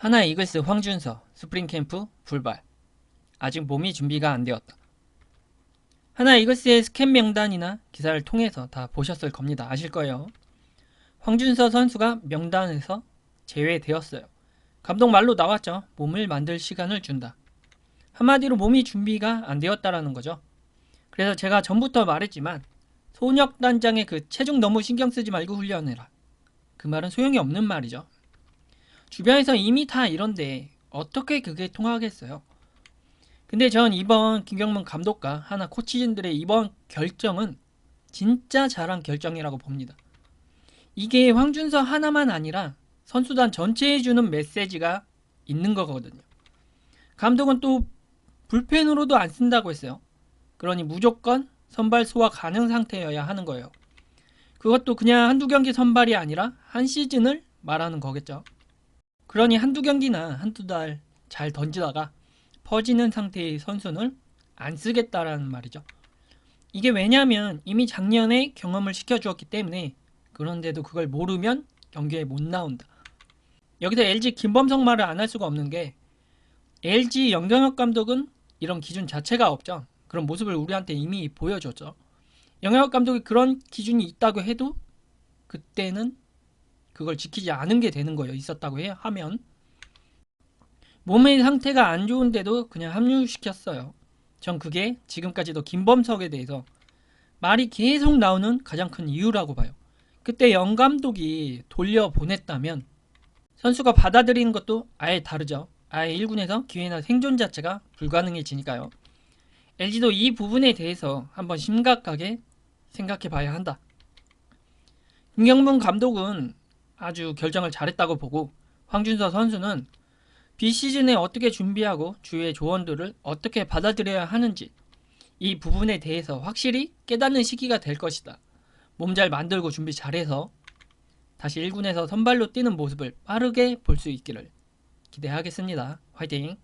하나 이글스 황준서 스프링 캠프 불발. 아직 몸이 준비가 안 되었다. 하나 이글스의 스캔 명단이나 기사를 통해서 다 보셨을 겁니다. 아실 거예요. 황준서 선수가 명단에서 제외되었어요. 감독 말로 나왔죠. 몸을 만들 시간을 준다. 한마디로 몸이 준비가 안 되었다라는 거죠. 그래서 제가 전부터 말했지만 소녀 단장의 그 체중 너무 신경 쓰지 말고 훈련해라. 그 말은 소용이 없는 말이죠. 주변에서 이미 다 이런데 어떻게 그게 통하겠어요? 근데 전 이번 김경문 감독과 하나 코치진들의 이번 결정은 진짜 잘한 결정이라고 봅니다. 이게 황준서 하나만 아니라 선수단 전체에 주는 메시지가 있는 거거든요. 감독은 또 불펜으로도 안 쓴다고 했어요. 그러니 무조건 선발 소화 가능 상태여야 하는 거예요. 그것도 그냥 한두 경기 선발이 아니라 한 시즌을 말하는 거겠죠. 그러니 한두 경기나 한두 달 잘 던지다가 퍼지는 상태의 선수는 안 쓰겠다라는 말이죠. 이게 왜냐면 이미 작년에 경험을 시켜주었기 때문에 그런데도 그걸 모르면 경기에 못 나온다. 여기서 LG 김범석 말을 안 할 수가 없는 게 LG 영경혁 감독은 이런 기준 자체가 없죠. 그런 모습을 우리한테 이미 보여줬죠. 영경혁 감독이 그런 기준이 있다고 해도 그때는 그걸 지키지 않은 게 되는 거예요. 있었다고 해 하면 몸의 상태가 안 좋은데도 그냥 합류시켰어요. 전 그게 지금까지도 김범석에 대해서 말이 계속 나오는 가장 큰 이유라고 봐요. 그때 영 감독이 돌려보냈다면 선수가 받아들이는 것도 아예 다르죠. 아예 1군에서 기회나 생존 자체가 불가능해지니까요. LG도 이 부분에 대해서 한번 심각하게 생각해 봐야 한다. 김경문 감독은 아주 결정을 잘했다고 보고 황준서 선수는 비시즌에 어떻게 준비하고 주위의 조언들을 어떻게 받아들여야 하는지 이 부분에 대해서 확실히 깨닫는 시기가 될 것이다. 몸 잘 만들고 준비 잘해서 다시 1군에서 선발로 뛰는 모습을 빠르게 볼 수 있기를 기대하겠습니다. 화이팅!